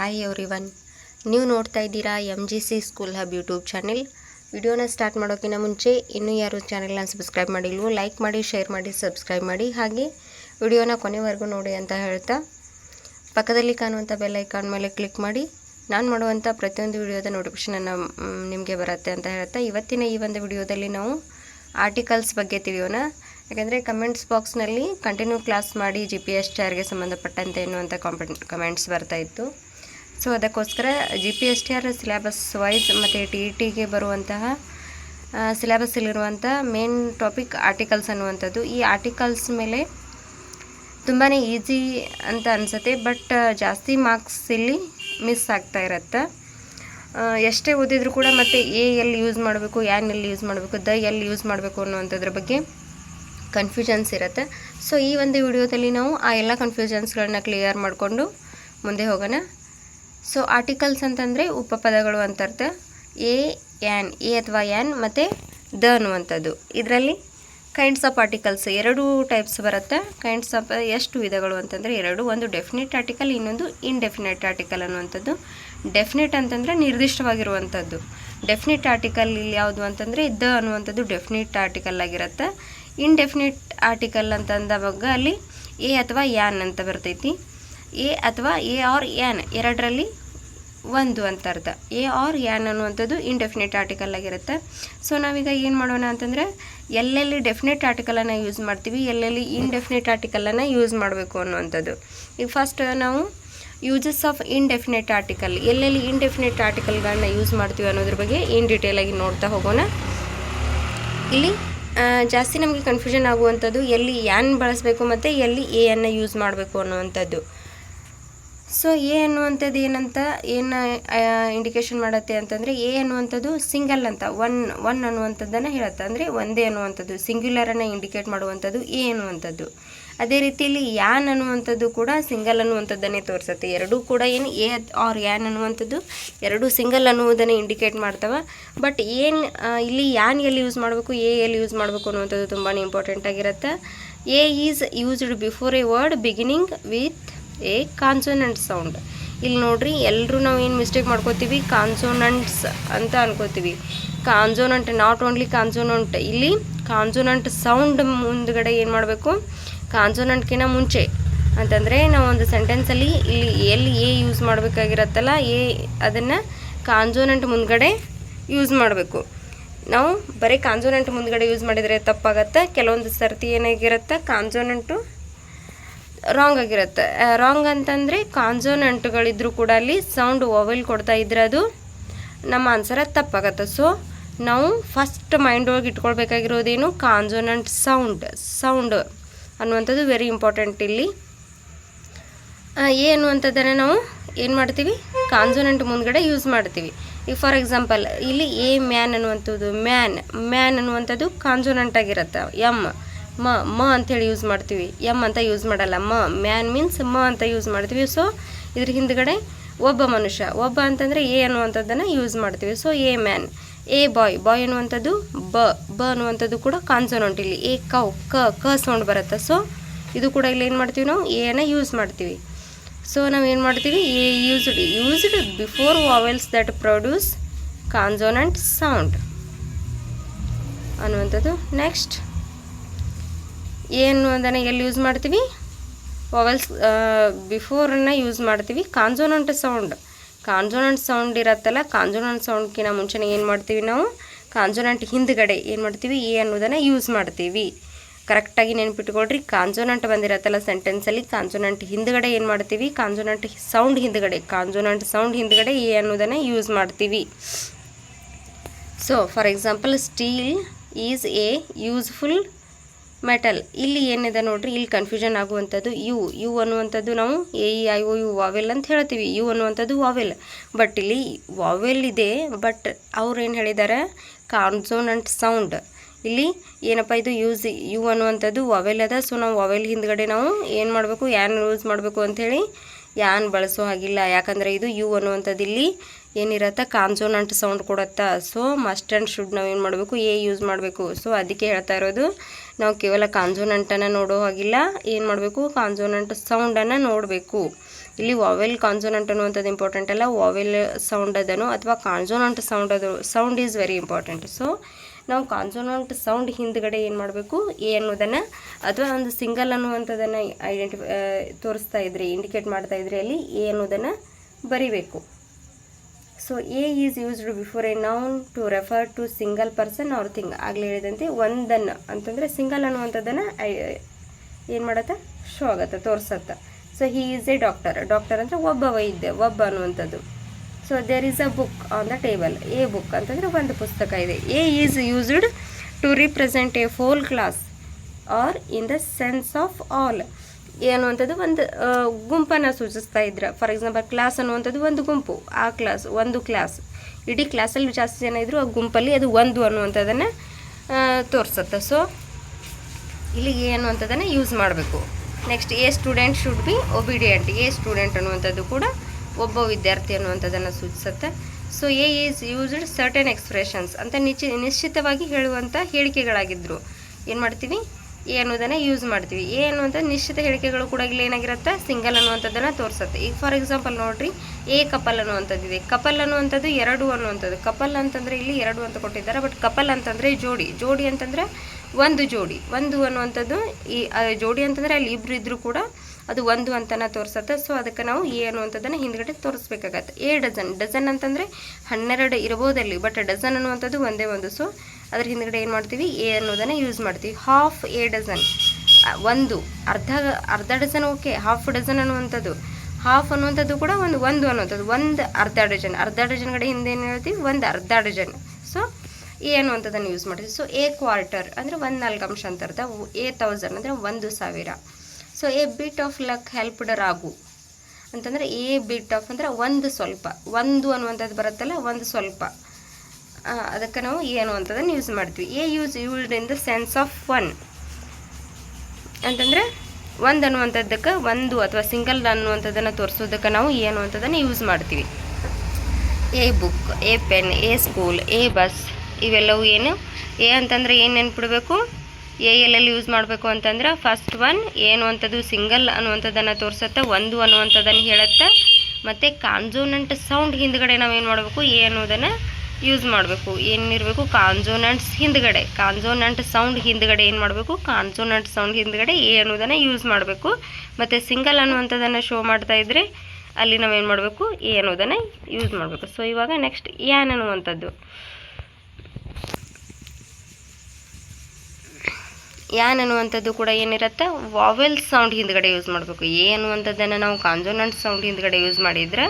Hi every one ನೀವು ನೋಡ್ತಾ ಇದ್ದೀರಾ M G C school hub YouTube channel ವಿಡಿಯೋನ ಸ್ಟಾರ್ಟ್ ಮಾಡೋಕ್ಕಿಂತ ಮುಂಚೆ ಇನ್ನೂ ಯಾರು ಚಾನೆಲ್ನ ಸಬ್ಸ್ಕ್ರೈಬ್ ಮಾಡಿಲ್ವೋ ಲೈಕ್ ಮಾಡಿ ಶೇರ್ ಮಾಡಿ ಸಬ್ಸ್ಕ್ರೈಬ್ ಮಾಡಿ. ಹಾಗೆ ವಿಡಿಯೋನ ಕೊನೆವರೆಗೂ ನೋಡಿ ಅಂತ ಹೇಳ್ತಾ ಪಕ್ಕದಲ್ಲಿ ಕಾಣುವಂಥ ಬೆಲ್ ಐಕಾನ್ ಮೇಲೆ ಕ್ಲಿಕ್ ಮಾಡಿ. ನಾನು ಮಾಡುವಂಥ ಪ್ರತಿಯೊಂದು ವಿಡಿಯೋದ ನೋಟಿಫಿಕೇಷನನ್ನು ನಿಮಗೆ ಬರುತ್ತೆ ಅಂತ ಹೇಳ್ತಾ ಇವತ್ತಿನ ಈ ಒಂದು ವಿಡಿಯೋದಲ್ಲಿ ನಾವು ಆರ್ಟಿಕಲ್ಸ್ ಬಗ್ಗೆ ತಿಳಿಯೋಣ. ಯಾಕೆಂದರೆ ಕಮೆಂಟ್ಸ್ ಬಾಕ್ಸ್ನಲ್ಲಿ ಕಂಟಿನ್ಯೂ ಕ್ಲಾಸ್ ಮಾಡಿ ಜಿ ಪಿ ಎಸ್ ಚಾರ್ಗೆ ಸಂಬಂಧಪಟ್ಟಂತೆ ಎನ್ನುವಂಥ ಕಾಂಪೆಂಟ್ ಕಮೆಂಟ್ಸ್ ಬರ್ತಾ ಇತ್ತು. ಸೊ ಅದಕ್ಕೋಸ್ಕರ G P S T R syllabus wise ಮತ್ತು ಟಿ ಇ ಟಿಗೆ ಬರುವಂತಹ ಸಿಲೆಬಸ್ಸಲ್ಲಿರುವಂಥ ಮೇನ್ ಟಾಪಿಕ್ ಆರ್ಟಿಕಲ್ಸ್ ಅನ್ನುವಂಥದ್ದು. ಈ ಆರ್ಟಿಕಲ್ಸ್ ಮೇಲೆ ತುಂಬಾ ಈಸಿ ಅಂತ ಅನಿಸುತ್ತೆ ಬಟ್ ಜಾಸ್ತಿ ಮಾರ್ಕ್ಸ್ ಇಲ್ಲಿ ಮಿಸ್ ಆಗ್ತಾ ಇರತ್ತೆ. ಎಷ್ಟೇ ಓದಿದ್ರು ಕೂಡ ಮತ್ತೆ ಎ ಎಲ್ಲಿ ಯೂಸ್ ಮಾಡಬೇಕು, ಯಾನ್ ಎಲ್ಲಿ ಯೂಸ್ ಮಾಡಬೇಕು, ದ ಎಲ್ಲಿ ಯೂಸ್ ಮಾಡಬೇಕು ಅನ್ನುವಂಥದ್ರ ಬಗ್ಗೆ ಕನ್ಫ್ಯೂಷನ್ಸ್ ಇರುತ್ತೆ. ಸೊ ಈ ಒಂದು ವಿಡಿಯೋದಲ್ಲಿ ನಾವು ಆ ಎಲ್ಲ ಕನ್ಫ್ಯೂಷನ್ಸ್ಗಳನ್ನ ಕ್ಲಿಯರ್ ಮಾಡಿಕೊಂಡು ಮುಂದೆ ಹೋಗೋಣ. ಸೊ ಆರ್ಟಿಕಲ್ಸ್ ಅಂತಂದರೆ ಉಪಪದಗಳು ಅಂತ ಅರ್ಥ ಎ ಯಾನ್ ಎ ಅಥವಾ ಯಾನ್ ಮತ್ತು ದ ಅನ್ನುವಂಥದ್ದು. ಇದರಲ್ಲಿ ಕೈಂಡ್ಸ್ ಆಫ್ ಆರ್ಟಿಕಲ್ಸ್ ಎರಡು ಟೈಪ್ಸ್ ಬರುತ್ತೆ. ಕೈಂಡ್ಸ್ ಆಫ್ ಎಷ್ಟು ವಿಧಗಳು ಅಂತಂದರೆ ಎರಡು, ಒಂದು ಡೆಫಿನೆಟ್ ಆರ್ಟಿಕಲ್ ಇನ್ನೊಂದು ಇನ್ಡೆಫಿನೆಟ್ ಆರ್ಟಿಕಲ್ ಅನ್ನುವಂಥದ್ದು. ಡೆಫಿನೆಟ್ ಅಂತಂದರೆ ನಿರ್ದಿಷ್ಟವಾಗಿರುವಂಥದ್ದು. ಡೆಫಿನೆಟ್ ಆರ್ಟಿಕಲ್ ಇಲ್ಲಿ ಯಾವುದು ಅಂತಂದರೆ ದ ಅನ್ನುವಂಥದ್ದು ಡೆಫಿನೆಟ್ ಆರ್ಟಿಕಲ್ ಆಗಿರುತ್ತೆ. ಇನ್ಡೆಫಿನೆಟ್ ಆರ್ಟಿಕಲ್ ಅಂತಂದ ಬಗ್ಗೆ ಅಲ್ಲಿ ಎ ಅಥವಾ ಯಾನ್ ಅಂತ ಬರ್ತೈತಿ. ಎ ಅಥವಾ ಎ ಆರ್ ಎನ್ ಎರಡರಲ್ಲಿ ಒಂದು ಅಂತ ಅರ್ಥ. ಎ ಆರ್ ಯಾನ್ ಅನ್ನುವಂಥದ್ದು ಇಂಡೆಫಿನೆಟ್ ಆರ್ಟಿಕಲ್ ಆಗಿರುತ್ತೆ. ಸೊ ನಾವೀಗ ಏನು ಮಾಡೋಣ ಅಂತಂದರೆ, ಎಲ್ಲೆಲ್ಲಿ ಡೆಫಿನೆಟ್ ಆರ್ಟಿಕಲನ್ನು ಯೂಸ್ ಮಾಡ್ತೀವಿ, ಎಲ್ಲೆಲ್ಲಿ ಇನ್ಡೆಫಿನೆಟ್ ಆರ್ಟಿಕಲನ್ನು ಯೂಸ್ ಮಾಡಬೇಕು ಅನ್ನುವಂಥದ್ದು. ಈಗ ಫಸ್ಟ್ ನಾವು ಯೂಸಸ್ ಆಫ್ ಇನ್ಡೆಫಿನೆಟ್ ಆರ್ಟಿಕಲ್ ಎಲ್ಲೆಲ್ಲಿ ಇನ್ಡೆಫಿನೆಟ್ ಆರ್ಟಿಕಲ್ಗಳನ್ನ ಯೂಸ್ ಮಾಡ್ತೀವಿ ಅನ್ನೋದ್ರ ಬಗ್ಗೆ ಏನು ಡೀಟೇಲಾಗಿ ನೋಡ್ತಾ ಹೋಗೋಣ. ಇಲ್ಲಿ ಜಾಸ್ತಿ ನಮಗೆ ಕನ್ಫ್ಯೂಷನ್ ಆಗುವಂಥದ್ದು ಎಲ್ಲಿ ಯಾನ್ ಬಳಸಬೇಕು ಮತ್ತು ಎಲ್ಲಿ ಎ ಅನ್ನು ಯೂಸ್ ಮಾಡಬೇಕು ಅನ್ನುವಂಥದ್ದು. ಸೊ ಎ ಅನ್ನುವಂಥದ್ದು ಏನಂತ ಏನು ಇಂಡಿಕೇಶನ್ ಮಾಡುತ್ತೆ ಅಂತಂದರೆ ಎ ಅನ್ನುವಂಥದ್ದು ಸಿಂಗಲ್ ಅಂತ ಒನ್ ಒನ್ ಅನ್ನುವಂಥದ್ದನ್ನು ಹೇಳುತ್ತೆ. ಅಂದರೆ ಒಂದೇ ಅನ್ನುವಂಥದ್ದು ಸಿಂಗ್ಯುಲರನ್ನು ಇಂಡಿಕೇಟ್ ಮಾಡುವಂಥದ್ದು ಎ ಅನ್ನುವಂಥದ್ದು. ಅದೇ ರೀತಿಯಲ್ಲಿ ಯಾನ್ ಅನ್ನುವಂಥದ್ದು ಕೂಡ ಸಿಂಗಲ್ ಅನ್ನುವಂಥದ್ದನ್ನೇ ತೋರಿಸುತ್ತೆ. ಎರಡೂ ಕೂಡ ಏನು ಎ ಆರ್ ಯಾನ್ ಅನ್ನುವಂಥದ್ದು, ಎರಡೂ ಸಿಂಗಲ್ ಅನ್ನುವುದನ್ನು ಇಂಡಿಕೇಟ್ ಮಾಡ್ತವೆ. ಬಟ್ ಏನು ಇಲ್ಲಿ ಯಾನ್ ಎಲ್ಲಿ ಯೂಸ್ ಮಾಡಬೇಕು ಎ ಎಲ್ಲಿ ಯೂಸ್ ಮಾಡಬೇಕು ಅನ್ನುವಂಥದ್ದು ತುಂಬಾ ಇಂಪಾರ್ಟೆಂಟ್ ಆಗಿರುತ್ತೆ. A is used before a word beginning with a consonant sound ಇಲ್ಲಿ ನೋಡ್ರಿ ಎಲ್ಲರೂ ನಾವು ಏನು ಮಿಸ್ಟೇಕ್ ಮಾಡ್ಕೋತೀವಿ? ಕಾನ್ಸೋನೆಂಟ್ಸ್ ಅಂತ ಅನ್ಕೋತೀವಿ. ಕಾನ್ಸೋನೆಂಟ್ ನಾಟ್ ಓನ್ಲಿ ಕಾನ್ಸೋನೆಂಟ್ ಇಲ್ಲಿ ಕಾನ್ಸೋನೆಂಟ್ ಸೌಂಡ್ ಮುಂದ್ಗಡೆ ಏನು ಮಾಡಬೇಕು? ಕಾನ್ಸೋನೆಂಟ್ಗಿಂತ ಮುಂಚೆ. ಅಂತಂದರೆ ನಾವು ಒಂದು ಸೆಂಟೆನ್ಸಲ್ಲಿ ಇಲ್ಲಿ ಎಲ್ಲಿ ಎ ಯೂಸ್ ಮಾಡಬೇಕಾಗಿರತ್ತಲ್ಲ, ಎ ಅದನ್ನು ಕಾನ್ಸೋನೆಂಟ್ ಮುಂದ್ಗಡೆ ಯೂಸ್ ಮಾಡಬೇಕು. ನಾವು ಬರೀ ಕಾನ್ಸೋನೆಂಟ್ ಮುಂದ್ಗಡೆ ಯೂಸ್ ಮಾಡಿದರೆ ತಪ್ಪಾಗತ್ತೆ? ಕೆಲವೊಂದು ಸರ್ತಿ ಏನಾಗಿರುತ್ತೆ? ಕಾನ್ಸೋನೆಂಟು ರಾಂಗ್ ಆಗಿರುತ್ತೆ. ರಾಂಗ್ ಅಂತಂದರೆ ಕಾನ್ಸೋನೆಂಟ್ಗಳಿದ್ರೂ ಕೂಡ ಅಲ್ಲಿ ಸೌಂಡ್ ಓವೆಲ್ ಕೊಡ್ತಾ ಇದ್ರೆ ಅದು ನಮ್ಮ ಆನ್ಸರ ತಪ್ಪಾಗತ್ತೆ. ಸೊ ನಾವು ಫಸ್ಟ್ ಮೈಂಡ್ ಒಳಗೆ ಇಟ್ಕೊಳ್ಬೇಕಾಗಿರೋದೇನು ಕಾನ್ಸೋನೆಂಟ್ ಸೌಂಡ್ ಸೌಂಡ್ ಅನ್ನುವಂಥದ್ದು ವೆರಿ ಇಂಪಾರ್ಟೆಂಟ್ ಇಲ್ಲಿ. ಎ ಅನ್ನುವಂಥದ್ದನ್ನು ನಾವು ಏನು ಮಾಡ್ತೀವಿ? ಕಾನ್ಸೋನೆಂಟ್ ಮುಂದ್ಗಡೆ ಯೂಸ್ ಮಾಡ್ತೀವಿ. ಈಗ ಫಾರ್ ಎಕ್ಸಾಂಪಲ್ ಇಲ್ಲಿ ಎ ಮ್ಯಾನ್ ಅನ್ನುವಂಥದ್ದು ಮ್ಯಾನ್ ಮ್ಯಾನ್ ಅನ್ನುವಂಥದ್ದು ಕಾನ್ಸೋನೆಂಟ್ ಆಗಿರುತ್ತೆ ಎಂ ಮ ಮ ಅಂಥೇಳಿ ಯೂಸ್ ಮಾಡ್ತೀವಿ. ಎಂ ಅಂತ ಯೂಸ್ ಮಾಡಲ್ಲ. ಮ ಮ್ಯಾನ್ ಮೀನ್ಸ್ ಮ ಅಂತ ಯೂಸ್ ಮಾಡ್ತೀವಿ. ಸೊ ಇದ್ರ ಹಿಂದ್ಗಡೆ ಒಬ್ಬ ಮನುಷ್ಯ. ಒಬ್ಬ ಅಂತಂದರೆ ಎ ಅನ್ನುವಂಥದ್ದನ್ನು ಯೂಸ್ ಮಾಡ್ತೀವಿ. So a man a boy boy ಅನ್ನುವಂಥದ್ದು ಬ. ಬ ಅನ್ನುವಂಥದ್ದು ಕೂಡ ಕಾನ್ಸೋನೆಂಟ್ ಇಲ್ಲಿ. ಎ, ಕೌ ಕ ಕ ಸೌಂಡ್ ಬರುತ್ತೆ. ಸೊ ಇದು ಕೂಡ ಇಲ್ಲಿ ಏನು ಮಾಡ್ತೀವಿ ನಾವು? ಎನ ಯೂಸ್ ಮಾಡ್ತೀವಿ. ಸೊ ನಾವು ಏನು ಮಾಡ್ತೀವಿ? A used used before vowels that produce consonant sound ಅನ್ನುವಂಥದ್ದು. ನೆಕ್ಸ್ಟ್ ಏನು ಅದನ್ನು ಎಲ್ಲಿ ಯೂಸ್ ಮಾಡ್ತೀವಿ? ವವೆಲ್ಸ್ ಬಿಫೋರನ್ನ ಯೂಸ್ ಮಾಡ್ತೀವಿ. ಕಾನ್ಸೋನಂಟ್ ಸೌಂಡ್ ಕಾನ್ಸೋನಂಟ್ ಸೌಂಡ್ ಇರತ್ತಲ್ಲ ಕಾನ್ಸೋನಂಟ್ ಸೌಂಡ್ಕಿಂತ ಮುಂಚೆನೇ ಏನು ಮಾಡ್ತೀವಿ ನಾವು? ಕಾನ್ಸೋನಂಟ್ ಹಿಂದ್ಗಡೆ ಏನು ಮಾಡ್ತೀವಿ? ಎ ಅನ್ನೋದನ್ನು ಯೂಸ್ ಮಾಡ್ತೀವಿ. ಕರೆಕ್ಟಾಗಿ ನೆನ್ಪಿಟ್ಕೊಳ್ರಿ. ಕಾನ್ಸೋನಂಟ್ ಬಂದಿರತ್ತಲ್ಲ ಸೆಂಟೆನ್ಸಲ್ಲಿ ಕಾನ್ಸೋನಂಟ್ ಹಿಂದ್ಗಡೆ ಏನು ಮಾಡ್ತೀವಿ? ಕಾನ್ಸೋನಂಟ್ ಸೌಂಡ್ ಹಿಂದ್ಗಡೆ. ಕಾನ್ಸೋನಂಟ್ ಸೌಂಡ್ ಹಿಂದ್ಗಡೆ ಎ ಅನ್ನೋದನ್ನು ಯೂಸ್ ಮಾಡ್ತೀವಿ. So for example steel is a useful metal ಇಲ್ಲಿ ಏನಿದೆ ನೋಡ್ರಿ, ಇಲ್ಲಿ ಕನ್ಫ್ಯೂಷನ್ ಆಗುವಂಥದ್ದು ಯು ಯು ಅನ್ನುವಂಥದ್ದು ನಾವು A E I O U vowel ಅಂತ ಹೇಳ್ತೀವಿ. ಯು ಅನ್ನುವಂಥದ್ದು ವಾವೆಲ್ ಬಟ್ ಇಲ್ಲಿ ವಾವೆಲ್ ಇದೆ ಬಟ್ ಅವ್ರು ಏನು ಹೇಳಿದ್ದಾರೆ ಕಾನ್ಸೋನಂಟ್ ಸೌಂಡ್ ಇಲ್ಲಿ ಏನಪ್ಪ ಇದು? ಯೂಸ್ ಯು ಅನ್ನುವಂಥದ್ದು ವಾವೆಲ್ ಅದ. ಸೊ ನಾವು ವಾವೆಲ್ ಹಿಂದ್ಗಡೆ ನಾವು ಏನು ಮಾಡಬೇಕು? ಯಾನ್ ಯೂಸ್ ಮಾಡಬೇಕು ಅಂಥೇಳಿ ಯಾನ್ ಬಳಸೋ ಹಾಗಿಲ್ಲ. ಯಾಕಂದರೆ ಇದು ಯು ಅನ್ನುವಂಥದ್ದು ಇಲ್ಲಿ ಏನಿರತ್ತೆ? ಕಾನ್ಸೋನಂಟ್ ಸೌಂಡ್ ಕೊಡುತ್ತಾ? ಸೊ ಮಸ್ಟ್ ಆ್ಯಂಡ್ ಶುಡ್ ನಾವು ಏನು ಮಾಡಬೇಕು? ಎ ಯೂಸ್ ಮಾಡಬೇಕು. ಸೊ ಅದಕ್ಕೆ ಹೇಳ್ತಾ ಇರೋದು, ನಾವು ಕೇವಲ ಕಾನ್ಸೋನಂಟನ್ನು ನೋಡೋ ಹಾಗಿಲ್ಲ. ಏನು ಮಾಡಬೇಕು? ಕಾನ್ಸೋನಂಟ್ ಸೌಂಡನ್ನು ನೋಡಬೇಕು. ಇಲ್ಲಿ ವಾವೆಲ್ ಕಾನ್ಸೋನಂಟ್ ಅನ್ನುವಂಥದ್ದು ಇಂಪಾರ್ಟೆಂಟ್ ಅಲ್ಲ. ವಾವೆಲ್ ಸೌಂಡ್ ಅದನ್ನು, ಅಥವಾ ಕಾನ್ಸೋನಂಟ್ ಸೌಂಡ್ ಅದು sound is very important so ನಾವು ಕಾನ್ಸೋನೆಂಟ್ ಸೌಂಡ್ ಹಿಂದ್ಗಡೆ ಏನು ಮಾಡಬೇಕು? ಎ ಅನ್ನೋದನ್ನು ಅಥವಾ ಒಂದು ಸಿಂಗಲ್ ಅನ್ನುವಂಥದ್ದನ್ನು ಐಡೆಂಟಿಫೈ ತೋರಿಸ್ತಾ ಇದ್ರಿ, ಇಂಡಿಕೇಟ್ ಮಾಡ್ತಾ ಇದ್ರಿ ಅಲ್ಲಿ ಎ ಅನ್ನೋದನ್ನು ಬರಿಬೇಕು. So a is used before a noun to refer to single person or thing. ಆಗಲೇ ಹೇಳಿದಂತೆ ಒಂದನ್ನು ಅಂತಂದರೆ ಸಿಂಗಲ್ ಅನ್ನುವಂಥದ್ದನ್ನು ಏನು ಮಾಡತ್ತೆ? ಶೋ ಆಗತ್ತೆ, ತೋರಿಸತ್ತೆ. So he is a doctor doctor ಅಂದರೆ ಒಬ್ಬ ವೈದ್ಯ ಒಬ್ಬ ಅನ್ನುವಂಥದ್ದು. So there is a book on the table a book ಅಂತಂದರೆ ಒಂದು ಪುಸ್ತಕ ಇದೆ. A is used to represent a whole class or in the sense of all ಏನು ಅಂಥದ್ದು ಒಂದು ಗುಂಪನ್ನು ಸೂಚಿಸ್ತಾ ಇದ್ರೆ. ಫಾರ್ ಎಕ್ಸಾಂಪಲ್ ಕ್ಲಾಸ್ ಅನ್ನುವಂಥದ್ದು ಒಂದು ಗುಂಪು, ಆ ಕ್ಲಾಸ್ ಒಂದು ಕ್ಲಾಸ್ ಇಡೀ ಕ್ಲಾಸಲ್ಲಿ ಜಾಸ್ತಿ ಜನ ಇದ್ದರು ಆ ಗುಂಪಲ್ಲಿ ಅದು ಒಂದು ಅನ್ನುವಂಥದ್ದನ್ನು ತೋರಿಸುತ್ತೆ. ಸೊ ಇಲ್ಲಿ ಏನು ಅಂಥದ್ದನ್ನು ಯೂಸ್ ಮಾಡಬೇಕು. Next a student should be obedient a student ಅನ್ನುವಂಥದ್ದು ಕೂಡ ಒಬ್ಬ ವಿದ್ಯಾರ್ಥಿ ಅನ್ನುವಂಥದ್ದನ್ನು ಸೂಚಿಸುತ್ತೆ. So a is used certain expressions ಅಂತ ನಿಶ್ಚಿ ನಿಶ್ಚಿತವಾಗಿ ಹೇಳುವಂಥ ಹೇಳಿಕೆಗಳಾಗಿದ್ದರು ಏನು ಮಾಡ್ತೀವಿ? ಎ ಅನ್ನೋದನ್ನು ಯೂಸ್ ಮಾಡ್ತೀವಿ. ಎ ಅನ್ನುವಂಥ ನಿಶ್ಚಿತ ಹೇಳಿಕೆಗಳು ಕೂಡ ಇಲ್ಲಿ ಏನಾಗಿರುತ್ತೆ? ಸಿಂಗಲ್ ಅನ್ನುವಂಥದ್ದನ್ನು ತೋರಿಸುತ್ತೆ. ಈಗ ಫಾರ್ ಎಕ್ಸಾಂಪಲ್ ನೋಡ್ರಿ ಎ ಕಪಲ್ ಅನ್ನುವಂಥದ್ದಿದೆ. ಕಪಲ್ ಅನ್ನುವಂಥದ್ದು ಎರಡು ಅನ್ನುವಂಥದ್ದು. ಕಪಲ್ ಅಂತಂದರೆ ಇಲ್ಲಿ ಎರಡು ಅಂತ ಕೊಟ್ಟಿದ್ದಾರೆ. ಬಟ್ ಕಪಲ್ ಅಂತಂದರೆ ಜೋಡಿ. ಜೋಡಿ ಅಂತಂದರೆ ಒಂದು ಜೋಡಿ. ಒಂದು ಅನ್ನುವಂಥದ್ದು ಈ ಜೋಡಿ ಅಂತಂದರೆ ಅಲ್ಲಿ ಇಬ್ಬರು ಇದ್ದರೂ ಕೂಡ ಅದು ಒಂದು ಅಂತನ ತೋರಿಸತ್ತೆ. ಸೊ ಅದಕ್ಕೆ ನಾವು ಏನು ಅಂತದನ್ನು ಹಿಂದ್ಗಡೆ ತೋರಿಸ್ಬೇಕಾಗತ್ತೆ. ಎ ಡಜನ್ ಡಜನ್ ಅಂತಂದರೆ ಹನ್ನೆರಡು ಇರ್ಬೋದಲ್ಲಿ ಬಟ್ ಡಜನ್ ಅನ್ನುವಂಥದ್ದು ಒಂದೇ ಒಂದು. ಸೊ ಅದ್ರ ಹಿಂದ್ಗಡೆ ಏನು ಮಾಡ್ತೀವಿ? ಎ ಅನ್ನೋದನ್ನು ಯೂಸ್ ಮಾಡ್ತೀವಿ. ಹಾಫ್ ಎ ಡಜನ್ ಒಂದು. ಅರ್ಧ ಅರ್ಧ ಡಜನ್ ಓಕೆ ಹಾಫ್ ಡಜನ್ ಅನ್ನುವಂಥದ್ದು. ಹಾಫ್ ಅನ್ನುವಂಥದ್ದು ಕೂಡ ಒಂದು ಒಂದು ಅನ್ನುವಂಥದ್ದು. ಒಂದು ಅರ್ಧ ಡಜನ್ ಅರ್ಧ ಡಜನ್ ಕಡೆ ಹಿಂದೆ ಏನು ಹೇಳ್ತೀವಿ? ಒಂದು ಅರ್ಧ ಡಜನ್ ಸೊ ಎ ಅನ್ನುವಂಥದ್ದನ್ನು ಯೂಸ್ ಮಾಡ್ತೀವಿ. ಸೊ ಎ ಕ್ವಾರ್ಟರ್ ಅಂದರೆ ಒಂದು ನಾಲ್ಕು ಅಂಶ ಅಂತ ಅರ್ಥ ಎ ತೌಸಂಡ್ ಅಂದರೆ ಒಂದು ಸಾವಿರ. So a bit of luck helped Raghu ಅಂತಂದರೆ ಎ ಬಿಟ್ ಆಫ್ ಅಂದರೆ ಒಂದು ಸ್ವಲ್ಪ. ಒಂದು ಅನ್ನುವಂಥದ್ದು ಬರುತ್ತಲ್ಲ, ಒಂದು ಸ್ವಲ್ಪ. ಅದಕ್ಕೆ ನಾವು ಏನು ಅಂತದನ್ನು ಯೂಸ್ ಮಾಡ್ತೀವಿ. A use used in the sense of one ಅಂತಂದರೆ ಒಂದು ಅನ್ನುವಂಥದ್ದಕ್ಕೆ ಒಂದು ಅಥವಾ ಸಿಂಗಲ್ ಅನ್ನುವಂಥದ್ದನ್ನು ತೋರಿಸೋದಕ್ಕೆ ನಾವು ಏನು ಅಂತದನ್ನು ಯೂಸ್ ಮಾಡ್ತೀವಿ. A book a pen a school a bus ಇವೆಲ್ಲವೂ ಏನು? ಎ ಅಂತಂದರೆ ಏನು ನೆನ್ಪಿಡಬೇಕು? ಎ ಎಲ್ಲೆಲ್ಲಿ ಯೂಸ್ ಮಾಡಬೇಕು ಅಂತಂದ್ರೆ ಫಸ್ಟ್ ಒನ್ ಏನು ಅಂಥದ್ದು ಸಿಂಗಲ್ ಅನ್ನುವಂಥದ್ದನ್ನು ತೋರಿಸುತ್ತೆ, ಒಂದು ಅನ್ನುವಂಥದ್ದನ್ನು ಹೇಳುತ್ತೆ. ಮತ್ತು ಕಾನ್ಸೋನೆಂಟ್ ಸೌಂಡ್ ಹಿಂದ್ಗಡೆ ನಾವೇನು ಮಾಡಬೇಕು? ಎ ಅನ್ನೋದನ್ನು ಯೂಸ್ ಮಾಡಬೇಕು. ಏನಿರಬೇಕು? ಕಾನ್ಸೋನೆಂಟ್ಸ್ ಹಿಂದ್ಗಡೆ. ಕಾನ್ಸೋನೆಂಟ್ ಸೌಂಡ್ ಹಿಂದ್ಗಡೆ ಏನು ಮಾಡಬೇಕು? ಕಾನ್ಸೋನೆಂಟ್ ಸೌಂಡ್ ಹಿಂದ್ಗಡೆ ಎ ಅನ್ನೋದನ್ನು ಯೂಸ್ ಮಾಡಬೇಕು. ಮತ್ತು ಸಿಂಗಲ್ ಅನ್ನುವಂಥದ್ದನ್ನು ಶೋ ಮಾಡ್ತಾ ಇದ್ದರೆ ಅಲ್ಲಿ ನಾವೇನು ಮಾಡಬೇಕು? ಎ ಅನ್ನೋದನ್ನು ಯೂಸ್ ಮಾಡಬೇಕು. ಸೊ ಇವಾಗ ನೆಕ್ಸ್ಟ್ ಏನ್ ಅನ್ನುವಂಥದ್ದು. ಯಾನ್ ಅನ್ನುವಂಥದ್ದು ಕೂಡ ಏನಿರುತ್ತೆ? ವಾವೆಲ್ ಸೌಂಡ್ ಹಿಂದ್ಗಡೆ ಯೂಸ್ ಮಾಡಬೇಕು. ಎ ಅನ್ನುವಂಥದ್ದನ್ನು ನಾವು ಕಾನ್ಸೋನೆಂಟ್ ಸೌಂಡ್ ಹಿಂದ್ಗಡೆ ಯೂಸ್ ಮಾಡಿದ್ರೆ,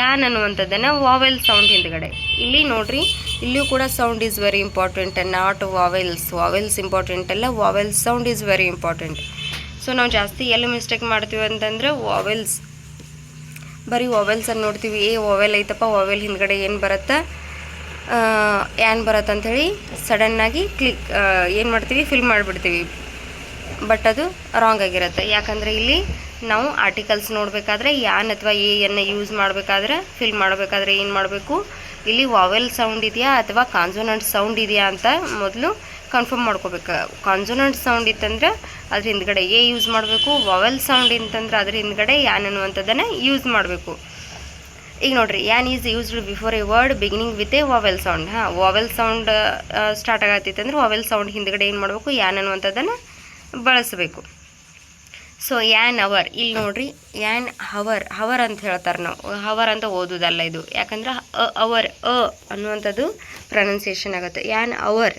ಯಾನ್ ಅನ್ನುವಂಥದ್ದನ್ನು ವಾವೆಲ್ ಸೌಂಡ್ ಹಿಂದ್ಗಡೆ. ಇಲ್ಲಿ ನೋಡ್ರಿ, ಇಲ್ಲಿಯೂ ಕೂಡ sound is very important not vowels. Vowels important ಅಲ್ಲ, vowel sound is very important. So ನಾವು ಜಾಸ್ತಿ ಎಲ್ಲಿ ಮಿಸ್ಟೇಕ್ ಮಾಡ್ತೀವಿ ಅಂತಂದರೆ, ವಾವೆಲ್ಸ್. ಬರೀ ವಾವೆಲ್ಸನ್ನು ನೋಡ್ತೀವಿ. ಏ ವಾವೆಲ್ ಐತಪ್ಪ, ವಾವೆಲ್ ಹಿಂದ್ಗಡೆ ಏನು ಬರುತ್ತೆ? ಏನು ಬರುತ್ತೆ ಅಂಥೇಳಿ ಸಡನ್ನಾಗಿ ಕ್ಲಿಕ್ ಏನು ಮಾಡ್ತೀವಿ? ಫಿಲ್ ಮಾಡಿಬಿಡ್ತೀವಿ. ಬಟ್ ಅದು ರಾಂಗ್ ಆಗಿರುತ್ತೆ. ಯಾಕಂದರೆ ಇಲ್ಲಿ ನಾವು ಆರ್ಟಿಕಲ್ಸ್ ನೋಡಬೇಕಾದ್ರೆ, ಯಾನ್ ಅಥವಾ ಎ ಎನ್ನ ಯೂಸ್ ಮಾಡಬೇಕಾದ್ರೆ ಫಿಲ್ ಮಾಡಬೇಕಾದ್ರೆ ಏನು ಮಾಡಬೇಕು? ಇಲ್ಲಿ ವಾವೆಲ್ ಸೌಂಡ್ ಇದೆಯಾ ಅಥವಾ ಕಾನ್ಸೋನಂಟ್ ಸೌಂಡ್ ಇದೆಯಾ ಅಂತ ಮೊದಲು ಕನ್ಫರ್ಮ್ ಮಾಡ್ಕೋಬೇಕು. ಕಾನ್ಸೋನೆಂಟ್ ಸೌಂಡ್ ಇತ್ತಂದ್ರೆ ಅದ್ರ ಹಿಂದ್ಗಡೆ ಎ ಯೂಸ್ ಮಾಡಬೇಕು. ವಾವೆಲ್ ಸೌಂಡ್ ಇತ್ತಂದ್ರೆ ಅದ್ರ ಹಿಂದ್ಗಡೆ ಯಾನ್ ಅನ್ನುವಂಥದ್ದನ್ನು ಯೂಸ್ ಮಾಡಬೇಕು. ಈಗ ನೋಡ್ರಿ an is used before a word beginning with a vowel sound ಹಾಂ ವಾವೆಲ್ ಸೌಂಡ್ ಸ್ಟಾರ್ಟ್ ಆಗತ್ತೈತೆ ಅಂದ್ರೆ ವಾವೆಲ್ ಸೌಂಡ್ ಹಿಂದ್ಗಡೆ ಏನು ಮಾಡಬೇಕು? ಯಾನ್ ಅನ್ನುವಂಥದ್ದನ್ನು ಬಳಸಬೇಕು. ಸೊ ಯಾನ್ ಅವರ್ ಇಲ್ಲಿ ನೋಡ್ರಿ ಯಾನ್ ಹವರ್ ಹವರ್ ಅಂತ ಹೇಳ್ತಾರೆ ನಾವು. ಹವರ್ ಅಂತ ಓದೋದಲ್ಲ ಇದು. ಯಾಕಂದ್ರೆ, ಅ ಅವರ್ ಅ ಅನ್ನುವಂಥದ್ದು ಪ್ರೊನೌನ್ಸಿಯೇಷನ್ ಆಗುತ್ತೆ. ಯಾನ್ ಅವರ್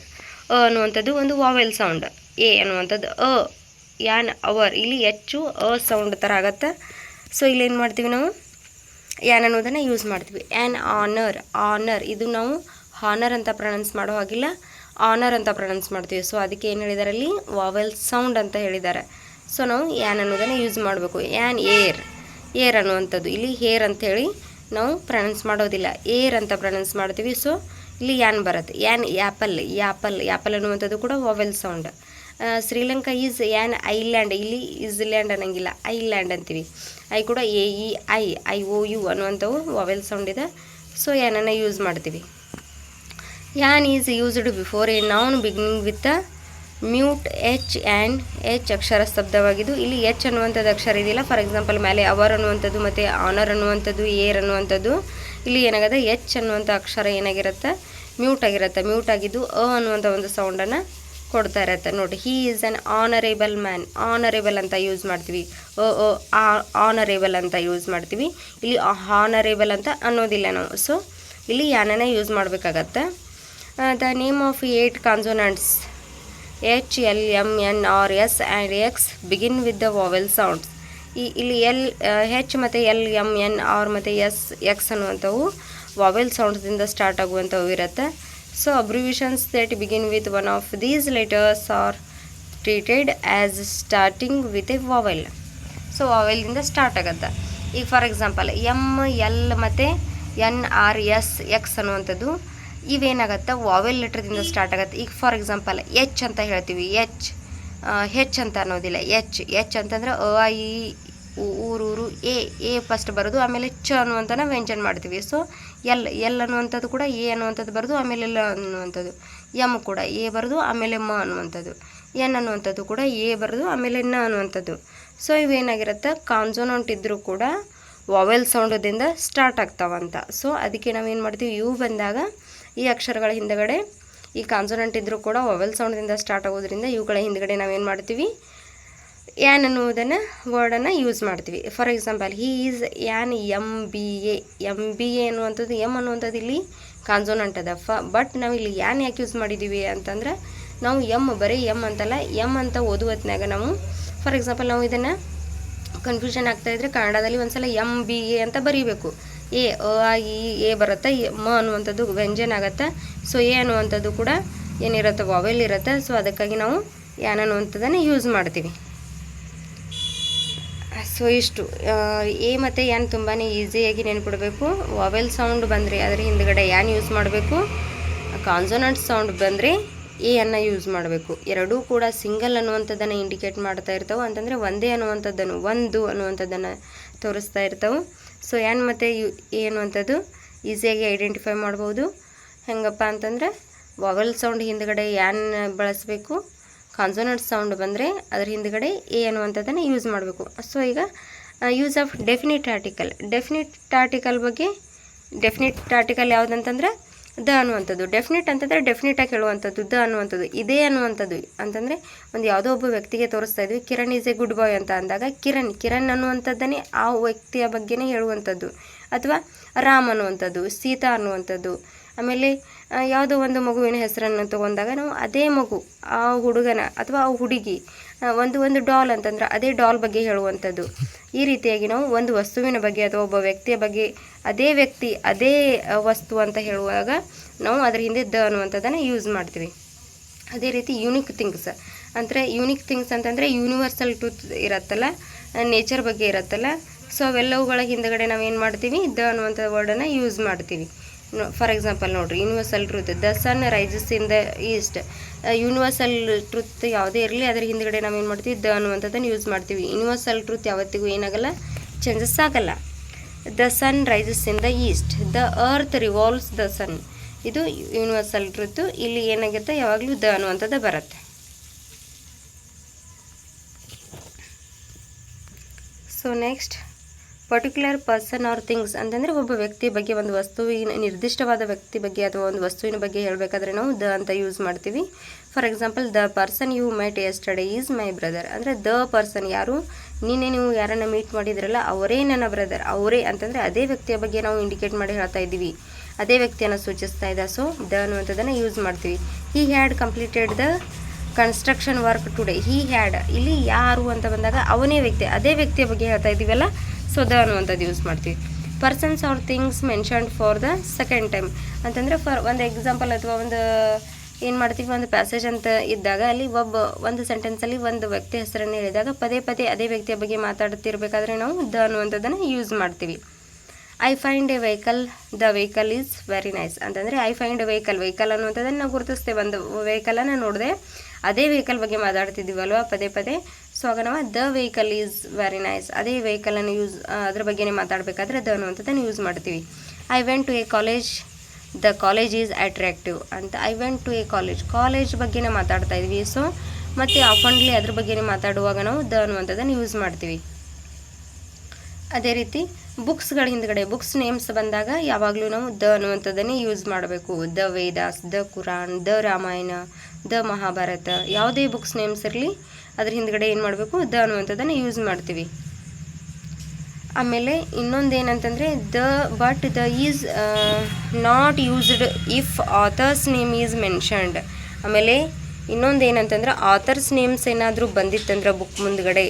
ಅ ಅನ್ನುವಂಥದ್ದು ಒಂದು ವಾವೆಲ್ ಸೌಂಡ್ ಎ ಅನ್ನುವಂಥದ್ದು, ಅ ಯಾನ್ ಅವರ್ ಇಲ್ಲಿ ಹೆಚ್ಚು ಅ ಸೌಂಡ್ ಥರ ಆಗುತ್ತೆ. ಸೊ ಇಲ್ಲೇನು ಮಾಡ್ತೀವಿ ನಾವು? ಯಾನ್ ಅನ್ನೋದನ್ನು ಯೂಸ್ ಮಾಡ್ತೀವಿ. ಆ್ಯನ್ ಆನರ್ ಆನರ್ ಇದು ನಾವು ಹಾನರ್ ಅಂತ ಪ್ರೊನೌನ್ಸ್ ಮಾಡೋ ಹಾಗಿಲ್ಲ. ಆನರ್ ಅಂತ ಪ್ರೊನೌನ್ಸ್ ಮಾಡ್ತೀವಿ. ಸೊ ಅದಕ್ಕೆ ಏನು ಹೇಳಿದ್ದಾರೆ ಅಲ್ಲಿ ವಾವೆಲ್ ಸೌಂಡ್ ಅಂತ ಹೇಳಿದ್ದಾರೆ ಸೊ ನಾವು ಏನ್ ಅನ್ನೋದನ್ನು ಯೂಸ್ ಮಾಡಬೇಕು. ಏನ್ ಏರ್ ಏರ್ ಅನ್ನುವಂಥದ್ದು. ಇಲ್ಲಿ ಹೇರ್ ಅಂಥೇಳಿ ನಾವು ಪ್ರೊನೌನ್ಸ್ ಮಾಡೋದಿಲ್ಲ. ಏರ್ ಅಂತ ಪ್ರೊನೌನ್ಸ್ ಮಾಡ್ತೀವಿ. ಸೊ ಇಲ್ಲಿ ಯಾನ್ ಬರುತ್ತೆ. ಯಾನ್ ಯಾಪಲ್ ಯಾಪಲ್ ಯಾಪಲ್ ಅನ್ನುವಂಥದ್ದು ಕೂಡ vowel sound Sri Lanka is an island, ಇಲ್ಲಿ ಇಸ್ಲ್ಯಾಂಡ್ ಅನ್ನಂಗಿಲ್ಲ, ಐಲ್ಯಾಂಡ್ ಅಂತೀವಿ. ಐ ಕೂಡ A E I I O U ಅನ್ನುವಂಥವು vowel sound ಇದೆ. ಸೊ ಯಾನನ್ನು ಯೂಸ್ ಮಾಡ್ತೀವಿ. An is used before a noun beginning with mute H and H ಅಕ್ಷರ ಸ್ತಬ್ಧವಾಗಿದ್ದು, ಇಲ್ಲಿ H ಅನ್ನುವಂಥದ್ದು ಅಕ್ಷರ ಇದೆಯಲ್ಲ ಫಾರ್ ಎಕ್ಸಾಂಪಲ್ ಮೇಲೆ ಅವರ್ ಅನ್ನುವಂಥದ್ದು ಮತ್ತು ಆನರ್ ಅನ್ನುವಂಥದ್ದು ಏರ್ ಅನ್ನುವಂಥದ್ದು, ಇಲ್ಲಿ ಏನಾಗುತ್ತೆ? ಎಚ್ ಅನ್ನುವಂಥ ಅಕ್ಷರ ಏನಾಗಿರುತ್ತೆ? ಮ್ಯೂಟ್ ಆಗಿರುತ್ತೆ. ಮ್ಯೂಟ್ ಆಗಿದ್ದು ಅ ಅನ್ನುವಂಥ ಒಂದು ಸೌಂಡನ್ನು ಕೊಡ್ತಾ ಇರತ್ತೆ ನೋಡಿ he is an honourable man honourable ಅಂತ ಯೂಸ್ ಮಾಡ್ತೀವಿ. ಓ ಆನರೇಬಲ್ ಅಂತ ಯೂಸ್ ಮಾಡ್ತೀವಿ. ಇಲ್ಲಿ ಆನರೇಬಲ್ ಅಂತ ಅನ್ನೋದಿಲ್ಲ ನಾವು. ಸೊ ಇಲ್ಲಿ ಯಾನನ ಯೂಸ್ ಮಾಡಬೇಕಾಗತ್ತೆ. The name of eight consonants H L M N R S and X begin with the vowel sounds E, ಇಲ್ಲಿ ಎಲ್ ಹೆಚ್ ಮತ್ತು ಎಲ್ ಎಂ ಎನ್ ಆರ್ ಮತ್ತು ಎಸ್ ಎಕ್ಸ್ ಅನ್ನುವಂಥವು ವಾವೆಲ್ ಸೌಂಡ್ಸಿಂದ ಸ್ಟಾರ್ಟ್ ಆಗುವಂಥವು ಇರುತ್ತೆ. So abbreviations that begin with one of these letters are treated as starting with a vowel so ವಾವೆಲ್ದಿಂದ start ಆಗುತ್ತೆ. ಈಗ for example M L ಮತ್ತು N R S X ಅನ್ನುವಂಥದ್ದು ಇವೇನಾಗತ್ತೆ? ವಾವೆಲ್ ಲೆಟ್ರದಿಂದ ಸ್ಟಾರ್ಟ್ ಆಗುತ್ತೆ. ಈಗ ಫಾರ್ ಎಕ್ಸಾಂಪಲ್ ಎಚ್ ಅಂತ ಹೇಳ್ತೀವಿ. H ಹೆಚ್ ಅಂತ ಅನ್ನೋದಿಲ್ಲ. ಎಚ್ ಎಚ್ ಅಂತಂದ್ರೆ ಅ ಆ, ಊರೂರು ಎ ಎ ಫಸ್ಟ್ ಬರೋದು ಆಮೇಲೆ ಚ ಅನ್ನುವಂಥನ ಮೆನ್ಷನ್ ಮಾಡ್ತೀವಿ. ಸೊ ಎಲ್ ಎಲ್ ಅನ್ನುವಂಥದ್ದು ಕೂಡ ಎ ಅನ್ನುವಂಥದ್ದು ಬರೆದು, ಆಮೇಲೆ ಎಲ್ ಅನ್ನುವಂಥದ್ದು, ಎಂ ಕೂಡ ಎ ಬರೋದು, ಆಮೇಲೆ ಮ ಅನ್ನುವಂಥದ್ದು, ಎನ್ ಅನ್ನುವಂಥದ್ದು ಕೂಡ ಎ ಬರೆದು, ಆಮೇಲೆ ನ ಅನ್ನುವಂಥದ್ದು. ಸೊ ಇವೇನಾಗಿರುತ್ತೆ? ಕಾನ್ಸೋನೆಂಟ್ ಇದ್ದರೂ ಕೂಡ ವಾವೆಲ್ ಸೌಂಡದಿಂದ ಸ್ಟಾರ್ಟ್ ಆಗ್ತಾವಂತ. ಸೊ ಅದಕ್ಕೆ ನಾವೇನು ಮಾಡ್ತೀವಿ? ಇವು ಬಂದಾಗ ಈ ಅಕ್ಷರಗಳ ಹಿಂದಗಡೆ ಈ ಕಾನ್ಸೋನೆಂಟ್ ಇದ್ದರೂ ಕೂಡ ವಾವೆಲ್ ಸೌಂಡ್ದಿಂದ ಸ್ಟಾರ್ಟ್ ಆಗೋದ್ರಿಂದ ಇವುಗಳ ಹಿಂದಗಡೆ ನಾವೇನು ಮಾಡ್ತೀವಿ? ಯಾನ್ ಅನ್ನುವುದನ್ನು ವರ್ಡನ್ನು ಯೂಸ್ ಮಾಡ್ತೀವಿ. For example he is an M B A M B A ಅನ್ನುವಂಥದ್ದು ಎಂ ಅನ್ನುವಂಥದ್ದು ಇಲ್ಲಿ ಕಾನ್ಸೋನೆಂಟ್ ಅದ ಫ ಬಟ್ ನಾವು ಇಲ್ಲಿ ಯಾನ್ ಯಾಕೆ ಯೂಸ್ ಮಾಡಿದ್ದೀವಿ ಅಂತಂದ್ರೆ ನಾವು ಎಂ ಬರೀ ಎಂ ಅಂತಲ್ಲ ಎಂ ಅಂತ ಓದುವತ್ನಾಗ ನಾವು ಫಾರ್ ಎಕ್ಸಾಂಪಲ್ ನಾವು ಇದನ್ನು ಕನ್ಫ್ಯೂಷನ್ ಆಗ್ತಾ ಇದ್ರೆ ಕನ್ನಡದಲ್ಲಿ ಒಂದ್ಸಲ ಎಂ ಬಿ ಎ ಅಂತ ಬರೀಬೇಕು. ಎ ಆ, ಇ ಎ ಬರುತ್ತೆ ಮ ಅನ್ನುವಂಥದ್ದು ವ್ಯಂಜನ ಆಗುತ್ತೆ ಸೊ ಎ ಅನ್ನುವಂಥದ್ದು ಕೂಡ ಏನಿರುತ್ತೆ ವಾವೆಲ್ ಇರುತ್ತೆ ಸೊ ಅದಕ್ಕಾಗಿ ನಾವು ಯಾನ್ ಅನ್ನುವಂಥದ್ದನ್ನು ಯೂಸ್ ಮಾಡ್ತೀವಿ. ಸೊ ಇಷ್ಟು ಎ ಮತ್ತು ಎನ್ ತುಂಬಾ ಈಸಿಯಾಗಿ ನೆನ್ಪಿಡಬೇಕು. ವಾವೆಲ್ ಸೌಂಡ್ ಬಂದರೆ ಅದರ ಹಿಂದ್ಗಡೆ ಏನು ಯೂಸ್ ಮಾಡಬೇಕು. ಕಾನ್ಸೋನೆಂಟ್ ಸೌಂಡ್ ಬಂದರೆ ಎ ಅನ್ನು ಯೂಸ್ ಮಾಡಬೇಕು. ಎರಡೂ ಕೂಡ ಸಿಂಗಲ್ ಅನ್ನುವಂಥದ್ದನ್ನು ಇಂಡಿಕೇಟ್ ಮಾಡ್ತಾ ಇರ್ತವೆ. ಅಂತಂದರೆ ಒಂದೇ ಅನ್ನುವಂಥದ್ದನ್ನು, ಒಂದು ಅನ್ನುವಂಥದ್ದನ್ನು ತೋರಿಸ್ತಾ ಇರ್ತವೆ. ಸೊ ಏನು ಮತ್ತು ಯು, ಎ ಅನ್ನುವಂಥದ್ದು ಈಸಿಯಾಗಿ ಐಡೆಂಟಿಫೈ ಮಾಡ್ಬೋದು. ಹೆಂಗಪ್ಪ ಅಂತಂದರೆ ವಾವೆಲ್ ಸೌಂಡ್ ಹಿಂದ್ಗಡೆ ಏನು ಬಳಸಬೇಕು. ಕಾನ್ಸೋನೆಂಟ್ ಸೌಂಡ್ ಬಂದರೆ ಅದರ ಹಿಂದ್ಗಡೆ ಎ ಅನ್ನುವಂಥದ್ದನ್ನು ಯೂಸ್ ಮಾಡಬೇಕು. ಸೊ ಈಗ use of definite article definite article ಬಗ್ಗೆ ಡೆಫಿನಿಟ್ ಆರ್ಟಿಕಲ್ ಯಾವುದಂತಂದ್ರೆ ದ ಅನ್ನುವಂಥದ್ದು. ಡೆಫಿನಿಟ್ ಅಂತಂದರೆ ಡೆಫಿನಿಟಾಗಿ ಹೇಳುವಂಥದ್ದು, ದ ಅನ್ನುವಂಥದ್ದು. ಇದೇ ಅನ್ನುವಂಥದ್ದು ಅಂತಂದರೆ ಒಂದು ಯಾವುದೋ ಒಬ್ಬ ವ್ಯಕ್ತಿಗೆ ತೋರಿಸ್ತಾ ಇದ್ವಿ, Kiran is a good boy ಅಂತ ಅಂದಾಗ ಕಿರಣ್ ಕಿರಣ್ ಅನ್ನುವಂಥದ್ದನ್ನೇ ಆ ವ್ಯಕ್ತಿಯ ಬಗ್ಗೆನೇ ಹೇಳುವಂಥದ್ದು. ಅಥವಾ ರಾಮ್ ಅನ್ನುವಂಥದ್ದು, ಸೀತಾ ಅನ್ನುವಂಥದ್ದು. ಆಮೇಲೆ ಯಾವುದೋ ಒಂದು ಮಗುವಿನ ಹೆಸರನ್ನು ತಗೊಂಡಾಗ ನಾವು ಅದೇ ಮಗು, ಆ ಹುಡುಗನ ಅಥವಾ ಆ ಹುಡುಗಿ ಒಂದು ಒಂದು ಡಾಲ್ ಅಂತಂದ್ರೆ ಅದೇ ಡಾಲ್ ಬಗ್ಗೆ ಹೇಳುವಂಥದ್ದು. ಈ ರೀತಿಯಾಗಿ ನಾವು ಒಂದು ವಸ್ತುವಿನ ಬಗ್ಗೆ ಅಥವಾ ಒಬ್ಬ ವ್ಯಕ್ತಿಯ ಬಗ್ಗೆ ಅದೇ ವ್ಯಕ್ತಿ ಅದೇ ವಸ್ತು ಅಂತ ಹೇಳುವಾಗ ನಾವು ಅದರ ಹಿಂದೆ ದ ಅನ್ನುವಂಥದ್ದನ್ನು ಯೂಸ್ ಮಾಡ್ತೀವಿ. ಅದೇ ರೀತಿ ಯುನಿಕ್ ಥಿಂಗ್ಸ್, ಅಂದರೆ ಯುನಿಕ್ ಥಿಂಗ್ಸ್ ಅಂತಂದರೆ ಯೂನಿವರ್ಸಲ್ ಟ್ರೂತ್ ಇರತ್ತಲ್ಲ ನೇಚರ್ ಬಗ್ಗೆ ಇರತ್ತಲ್ಲ. ಸೊ ಅವೆಲ್ಲವುಗಳ ಹಿಂದಗಡೆ ನಾವೇನು ಮಾಡ್ತೀವಿ? ದ ಅನ್ನುವಂಥ ವರ್ಡನ್ನು ಯೂಸ್ ಮಾಡ್ತೀವಿ. ಫಾರ್ ಎಕ್ಸಾಂಪಲ್ ನೋಡಿರಿ universal truth the sun rises in the east universal truth ಯಾವುದೇ ಇರಲಿ, ಅದರ ಹಿಂದ್ಗಡೆ ಏನು ಮಾಡ್ತೀವಿ, ದ ಅನ್ನುವಂಥದ್ದನ್ನು ಯೂಸ್ ಮಾಡ್ತೀವಿ. ಯೂನಿವರ್ಸಲ್ ಟ್ರೂತ್ ಯಾವತ್ತಿಗೂ ಏನಾಗಲ್ಲ ಚೇಂಜಸ್ ಆಗಲ್ಲ. The sun rises in the east the earth revolves the sun ಇದು ಯೂನಿವರ್ಸಲ್ ಟ್ರೂತ್ ಇಲ್ಲಿ ಏನಾಗುತ್ತೆ, ಯಾವಾಗಲೂ ದ ಅನ್ನುವಂಥದ್ದು ಬರುತ್ತೆ. So next particular person or things ಅಂತಂದರೆ ಒಬ್ಬ ವ್ಯಕ್ತಿ ಬಗ್ಗೆ ಒಂದು ವಸ್ತುವಿನ, ನಿರ್ದಿಷ್ಟವಾದ ವ್ಯಕ್ತಿ ಬಗ್ಗೆ ಅಥವಾ ಒಂದು ವಸ್ತುವಿನ ಬಗ್ಗೆ ಹೇಳಬೇಕಾದ್ರೆ ನಾವು ದ ಅಂತ ಯೂಸ್ ಮಾಡ್ತೀವಿ. For example the person you met yesterday is my brother ಅಂದರೆ ದ ಪರ್ಸನ್ ಯಾರು? ನಿನ್ನೆ ನೀವು ಯಾರನ್ನು ಮೀಟ್ ಮಾಡಿದ್ರಲ್ಲ, ಅವರೇ ನನ್ನ ಬ್ರದರ್ ಅವರೇ ಅಂತಂದರೆ ಅದೇ ವ್ಯಕ್ತಿಯ ಬಗ್ಗೆ ನಾವು ಇಂಡಿಕೇಟ್ ಮಾಡಿ ಹೇಳ್ತಾ ಇದ್ದೀವಿ. ಅದೇ ವ್ಯಕ್ತಿಯನ್ನು ಸೂಚಿಸ್ತಾ ಇದೆ ಸೊ ದ ಅನ್ನುವಂಥದ್ದನ್ನು ಯೂಸ್ ಮಾಡ್ತೀವಿ. He had completed the construction work today he had ಇಲ್ಲಿ ಯಾರು ಅಂತ ಬಂದಾಗ ಅವನೇ ವ್ಯಕ್ತಿ. ಅದೇ ವ್ಯಕ್ತಿಯ ಬಗ್ಗೆ ಹೇಳ್ತಾ ಇದ್ದೀವಲ್ಲ ಸೊ ದ ಅನ್ನುವಂಥದ್ದು ಯೂಸ್ ಮಾಡ್ತೀವಿ. Persons or things mentioned for the second time ಅಂತಂದರೆ ಫಾರ್ ಒಂದು ಎಕ್ಸಾಂಪಲ್ ಅಥವಾ ಒಂದು ಏನು ಮಾಡ್ತೀವಿ, ಒಂದು ಪ್ಯಾಸೇಜ್ ಅಂತ ಇದ್ದಾಗ, ಅಲ್ಲಿ ಒಬ್ಬ, ಒಂದು ಸೆಂಟೆನ್ಸಲ್ಲಿ ಒಂದು ವ್ಯಕ್ತಿ ಹೆಸರನ್ನು ಹೇಳಿದಾಗ, ಪದೇ ಪದೇ ಅದೇ ವ್ಯಕ್ತಿಯ ಬಗ್ಗೆ ಮಾತಾಡ್ತಿರ್ಬೇಕಾದ್ರೆ ನಾವು ದ ಅನ್ನುವಂಥದ್ದನ್ನು ಯೂಸ್ ಮಾಡ್ತೀವಿ. I find a vehicle the vehicle is very nice ಅಂತಂದರೆ I find a vehicle vehicle ಅನ್ನುವಂಥದ್ದನ್ನು ನಾವು ಗುರುತಿಸ್ತೇವೆ ಒಂದು ವೆಹಿಕಲನ್ನು ನೋಡಿದೆ, ಅದೇ ವೆಹಿಕಲ್ ಬಗ್ಗೆ ಮಾತಾಡ್ತಿದ್ದೀವಲ್ವ? ಪದೇ ಪದೇ. ಸೊ ಆಗ ನಾವು the vehicle is very nice ಅದೇ ವೆಹಿಕಲನ್ನು ಯೂಸ್ ಅದ್ರ ಬಗ್ಗೆನೇ ಮಾತಾಡಬೇಕಾದ್ರೆ ದ ಅನ್ನುವಂಥದ್ದನ್ನು ಯೂಸ್ ಮಾಡ್ತೀವಿ. I went to a college the college is attractive ಅಂತ. I went to a college college ಬಗ್ಗೆನೇ ಮಾತಾಡ್ತಾ ಇದ್ವಿ. ಸೊ ಮತ್ತು ಆಫನ್ಲಿ ಅದ್ರ ಬಗ್ಗೆನೇ ಮಾತಾಡುವಾಗ ನಾವು ದ ಅನ್ನುವಂಥದ್ದನ್ನು ಯೂಸ್ ಮಾಡ್ತೀವಿ. ಅದೇ ರೀತಿ ಬುಕ್ಸ್ಗಳ ಹಿಂದ್ಗಡೆ, ಬುಕ್ಸ್ ನೇಮ್ಸ್ ಬಂದಾಗ ಯಾವಾಗಲೂ ನಾವು ದ ಅನ್ನುವಂಥದ್ದನ್ನೇ ಯೂಸ್ ಮಾಡಬೇಕು. The Vedas, the Quran, the Ramayana, the Mahabharata, ಯಾವುದೇ ಬುಕ್ಸ್ ನೇಮ್ಸ್ ಇರಲಿ ಅದ್ರ ಹಿಂದ್ಗಡೆ ಏನು ಮಾಡಬೇಕು? ದ ಅನ್ನುವಂಥದ್ದನ್ನು ಯೂಸ್ ಮಾಡ್ತೀವಿ. ಆಮೇಲೆ ಇನ್ನೊಂದು ಏನಂತಂದರೆ the, but the is not used if author's name is mentioned. ಆಮೇಲೆ ಇನ್ನೊಂದು ಏನಂತಂದ್ರೆ ಆಥರ್ಸ್ ನೇಮ್ಸ್ ಏನಾದರೂ ಬಂದಿತ್ತಂದ್ರೆ ಬುಕ್ ಮುಂದ್ಗಡೆ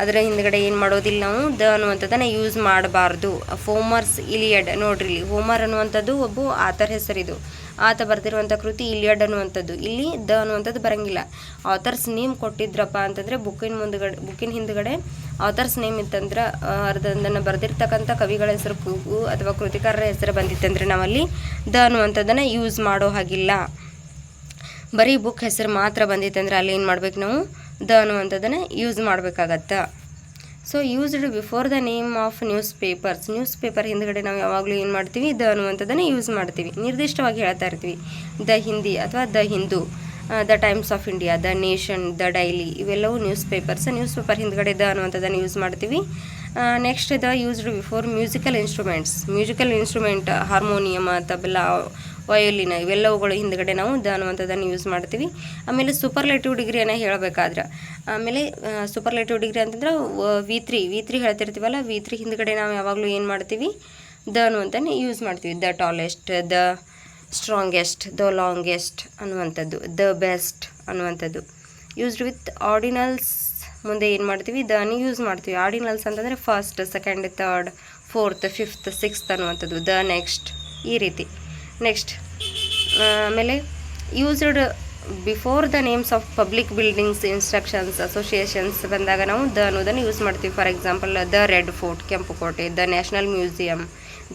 ಅದರ ಹಿಂದ್ಗಡೆ ಏನು ಮಾಡೋದಿಲ್ಲ ನಾವು? ದ ಅನ್ನುವಂಥದ್ದನ್ನು ಯೂಸ್ ಮಾಡಬಾರ್ದು. ಫೋಮರ್ಸ್ ಇಲಿಯಡ್ ನೋಡ್ರಿ ಇಲ್ಲಿ. ಹೋಮರ್ ಅನ್ನುವಂಥದ್ದು ಒಬ್ಬ ಆಥರ್ ಹೆಸರಿದು. ಆತ ಬರೆದಿರುವಂಥ ಕೃತಿ ಇಲಿಯಡ್ ಅನ್ನುವಂಥದ್ದು. ಇಲ್ಲಿ ದ ಅನ್ನುವಂಥದ್ದು ಬರಂಗಿಲ್ಲ. ಆಥರ್ಸ್ ನೇಮ್ ಕೊಟ್ಟಿದ್ರಪ್ಪ ಅಂತಂದರೆ ಬುಕ್ಕಿನ ಮುಂದ್ಗಡೆ ಬುಕ್ಕಿನ ಹಿಂದ್ಗಡೆ ಆಥರ್ಸ್ ನೇಮ್ ಇತ್ತಂದ್ರೆ ಅದನ್ನು ಬರೆದಿರ್ತಕ್ಕಂಥ ಕವಿಗಳ ಹೆಸರು ಕೂಗು ಅಥವಾ ಕೃತಿಕಾರರ ಹೆಸರು ಬಂದಿತ್ತಂದ್ರೆ ನಾವಲ್ಲಿ ದ ಅನ್ನುವಂಥದ್ದನ್ನು ಯೂಸ್ ಮಾಡೋ ಹಾಗಿಲ್ಲ. ಬರೀ ಬುಕ್ ಹೆಸರು ಮಾತ್ರ ಬಂದಿತ್ತಂದ್ರೆ ಅಲ್ಲಿ ಏನು ಮಾಡ್ಬೇಕು ನಾವು? ದ ಅನ್ನುವಂಥದ್ದನ್ನು ಯೂಸ್ ಮಾಡಬೇಕಾಗತ್ತೆ. So used before the name of newspapers newspaper ಹಿಂದ್ಗಡೆ ನಾವು ಯಾವಾಗಲೂ ಏನು ಮಾಡ್ತೀವಿ? ದ ಅನ್ನುವಂಥದ್ದನ್ನು ಯೂಸ್ ಮಾಡ್ತೀವಿ. ನಿರ್ದಿಷ್ಟವಾಗಿ ಹೇಳ್ತಾ ಇರ್ತೀವಿ. ದ ಹಿಂದಿ ಅಥವಾ the Hindu the Times of India, the Nation, the Daily ಇವೆಲ್ಲವೂ ನ್ಯೂಸ್ ಪೇಪರ್ಸ್ ನ್ಯೂಸ್ ಪೇಪರ್ ಹಿಂದ್ಗಡೆ ದ ಅನ್ನುವಂಥದ್ದನ್ನು ಯೂಸ್ ಮಾಡ್ತೀವಿ. Next the used before musical instruments musical instrument harmonium tabla violin ಇವೆಲ್ಲವುಗಳು ಹಿಂದ್ಗಡೆ ನಾವು ದ ಯೂಸ್ ಮಾಡ್ತೀವಿ. ಆಮೇಲೆ ಸೂಪರ್ಲೇಟಿವ್ ಡಿಗ್ರಿಯನ್ನು ಹೇಳಬೇಕಾದ್ರೆ. ಆಮೇಲೆ ಸೂಪರ್ಲೇಟಿವ್ ಡಿಗ್ರಿ ಅಂತಂದ್ರೆ, ವಿ ತ್ರೀ ವಿ ತ್ರೀ ಹೇಳ್ತಿರ್ತೀವಲ್ಲ ವಿ ತ್ರೀ ಹಿಂದ್ಗಡೆ ನಾವು ಯಾವಾಗಲೂ ಏನು ಮಾಡ್ತೀವಿ? ದ ಅನ್ನುವಂಥನ್ನು ಯೂಸ್ ಮಾಡ್ತೀವಿ. The tallest the strongest the longest ಅನ್ನುವಂಥದ್ದು, ದ ಬೆಸ್ಟ್ ಅನ್ನುವಂಥದ್ದು. ಯೂಸ್ಡ್ ವಿತ್ ಆರ್ಡಿನಲ್ಸ್ ಮುಂದೆ ಏನು ಮಾಡ್ತೀವಿ? ದನಿ ಯೂಸ್ ಮಾಡ್ತೀವಿ. ಆರ್ಡಿನಲ್ಸ್ ಅಂತಂದರೆ first second third fourth fifth sixth ಅನ್ನುವಂಥದ್ದು. ದ ನೆಕ್ಸ್ಟ್ ಈ ರೀತಿ. ನೆಕ್ಸ್ಟ್ ಆಮೇಲೆ used before the names of public buildings instructions associations ಬಂದಾಗ ನಾವು ದ ಅನ್ನೋದನ್ನು ಯೂಸ್ ಮಾಡ್ತೀವಿ. For example the Red Fort ಕೆಂಪು ಕೋಟೆ the National Museum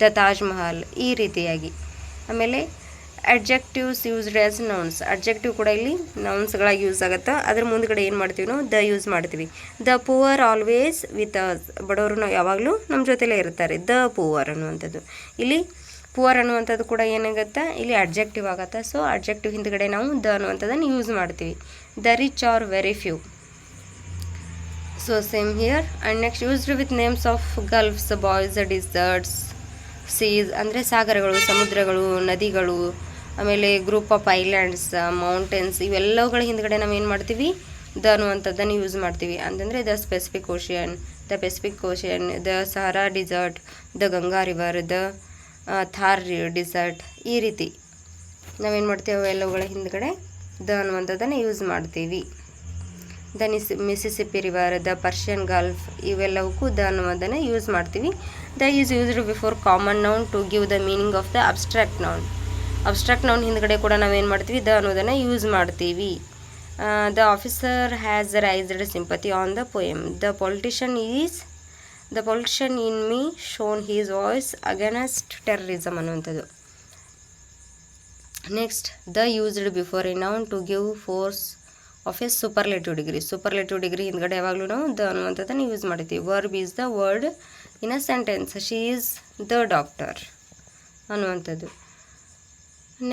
the Taj Mahal ಈ ರೀತಿಯಾಗಿ. ಆಮೇಲೆ adjectives used as nouns adjective ಕೂಡ ಇಲ್ಲಿ ನೌನ್ಸ್ಗಳಾಗಿ ಯೂಸ್ ಆಗುತ್ತೆ, ಅದ್ರ ಮುಂದ್ಗಡೆ ಏನು ಮಾಡ್ತೀವಿ ನಾವು? ದ ಯೂಸ್ ಮಾಡ್ತೀವಿ. ದ ಪೂವರ್ ಆಲ್ವೇಸ್ ವಿತ್ ಬಡವರು ನಾವು ಯಾವಾಗಲೂ ನಮ್ಮ ಜೊತೆಲೇ ಇರ್ತಾರೆ. ದ ಪೂವರ್ ಅನ್ನುವಂಥದ್ದು. ಇಲ್ಲಿ ಪೂವರ್ ಅನ್ನುವಂಥದ್ದು ಕೂಡ ಏನಾಗುತ್ತೆ? ಇಲ್ಲಿ ಅಡ್ಜೆಕ್ಟಿವ್ ಆಗುತ್ತೆ. ಸೊ ಅಡ್ಜೆಕ್ಟಿವ್ ಹಿಂದ್ಗಡೆ ನಾವು ದ ಅನ್ನುವಂಥದ್ದನ್ನು ಯೂಸ್ ಮಾಡ್ತೀವಿ. The rich are very few so same here and next used with names of gulfs bays deserts seas ಅಂದರೆ ಸಾಗರಗಳು, ಸಮುದ್ರಗಳು, ನದಿಗಳು, ಆಮೇಲೆ ಗ್ರೂಪ್ ಆಫ್ ಐಲ್ಯಾಂಡ್ಸ್ ಮೌಂಟೇನ್ಸ್ ಇವೆಲ್ಲವುಗಳ ಹಿಂದ್ಗಡೆ ನಾವು ಏನು ಮಾಡ್ತೀವಿ? ದ ಅನ್ನುವಂಥದ್ದನ್ನು ಯೂಸ್ ಮಾಡ್ತೀವಿ. ಅಂತಂದರೆ the specific ocean the Pacific Ocean the Sahara Desert the Ganga River the Thar, Desert ಈ ರೀತಿ. ನಾವೇನು ಮಾಡ್ತೀವಿ ಅವೆಲ್ಲವುಗಳ ಹಿಂದ್ಗಡೆ? ದ ಅನ್ನುವಂಥದ್ದನ್ನು ಯೂಸ್ ಮಾಡ್ತೀವಿ. The niche Mississippi River, the Persian Gulf ಇವೆಲ್ಲವಕ್ಕೂ the ಅನ್ನುವುದನ್ನು ಯೂಸ್ ಮಾಡ್ತೀವಿ. The is used before common noun to give the meaning of the abstract noun. Abstract noun ಹಿಂದ್ಗಡೆ ಕೂಡ ನಾವೇನು ಮಾಡ್ತೀವಿ? ದ ಅನ್ನೋದನ್ನು ಯೂಸ್ ಮಾಡ್ತೀವಿ. The officer has raised sympathy on the poem. The politician is the pollution in me shown his voice against terrorism ಅನ್ನುವಂಥದ್ದು. Next the used before a noun to give force of a superlative degree superlative degree ಹಿಂದ್ಗಡೆ ಯಾವಾಗಲೂ ನಾವು the ಅನ್ನುವಂಥದ್ದನ್ನು use ಮಾಡ್ತೀವಿ. Verb is the word in a sentence she is the doctor ಅನ್ನುವಂಥದ್ದು.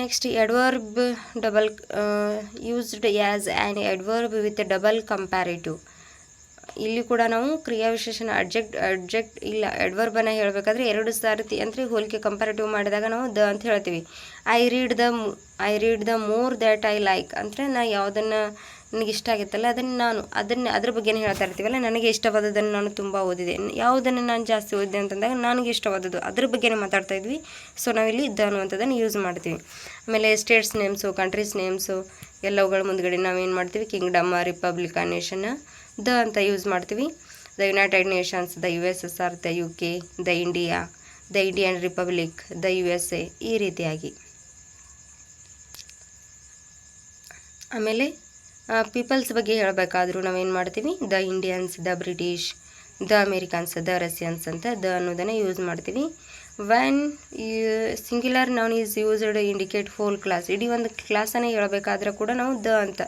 Next adverb double used as an adverb with double comparative ಇಲ್ಲಿ ಕೂಡ ನಾವು ಕ್ರಿಯಾ ವಿಶೇಷಣ ಅಡ್ಜೆಕ್ಟ್ ಅಡ್ಜೆಕ್ಟ್ ಇಲ್ಲ ಎಡ್ವರ್ಬನ್ನು ಹೇಳಬೇಕಾದ್ರೆ ಎರಡು ಸಾರತಿ ಅಂದರೆ ಹೋಲಿಕೆ ಕಂಪ್ಯಾರಿಟಿವ್ ಮಾಡಿದಾಗ ನಾವು ದ ಅಂತ ಹೇಳ್ತೀವಿ. I read the I read the more that I like ಅಂದರೆ ನಾ ಯಾವುದನ್ನು ನನಗೆ ಇಷ್ಟ ಆಗಿತ್ತಲ್ಲ ಅದನ್ನು ನಾನು, ಅದನ್ನು, ಅದ್ರ ಬಗ್ಗೆನೇ ಹೇಳ್ತಾ ಇರ್ತೀವಲ್ಲ, ನನಗೆ ಇಷ್ಟವಾದದನ್ನು ನಾನು ತುಂಬ ಓದಿದೆ. ಯಾವುದನ್ನು ನಾನು ಜಾಸ್ತಿ ಓದಿದೆ ಅಂತಂದಾಗ ನನಗೆ ಇಷ್ಟವಾದದ್ದು, ಅದ್ರ ಬಗ್ಗೆನೇ ಮಾತಾಡ್ತಾ ಇದ್ವಿ. ಸೊ ನಾವಿಲ್ಲಿ ದ ಅನ್ನುವಂಥದ್ದನ್ನು ಯೂಸ್ ಮಾಡ್ತೀವಿ. ಆಮೇಲೆ ಸ್ಟೇಟ್ಸ್ ನೇಮ್ಸು ಕಂಟ್ರೀಸ್ ನೇಮ್ಸು ಎಲ್ಲವುಗಳ ಮುಂದ್ಗಡೆ ನಾವೇನು ಮಾಡ್ತೀವಿ? ಕಿಂಗ್ಡಮ್ಮ ರಿಪಬ್ಲಿಕ ನೇಷನ್ ದ ಅಂತ ಯೂಸ್ ಮಾಡ್ತೀವಿ. The United Nations, the U S S R, the U K, the India, the Indian Republic, the U S A ಈ ರೀತಿಯಾಗಿ. ಆಮೇಲೆ ಪೀಪಲ್ಸ್ ಬಗ್ಗೆ ಹೇಳಬೇಕಾದ್ರೂ ನಾವೇನು ಮಾಡ್ತೀವಿ? The Indians, the British, the Americans, the Russians ಅಂತ ದ ಅನ್ನೋದನ್ನು ಯೂಸ್ ಮಾಡ್ತೀವಿ. When singular noun is used indicate whole class ಇಡೀ ಒಂದು ಕ್ಲಾಸನ್ನೇ ಹೇಳಬೇಕಾದ್ರೆ ಕೂಡ ನಾವು ದ ಅಂತ.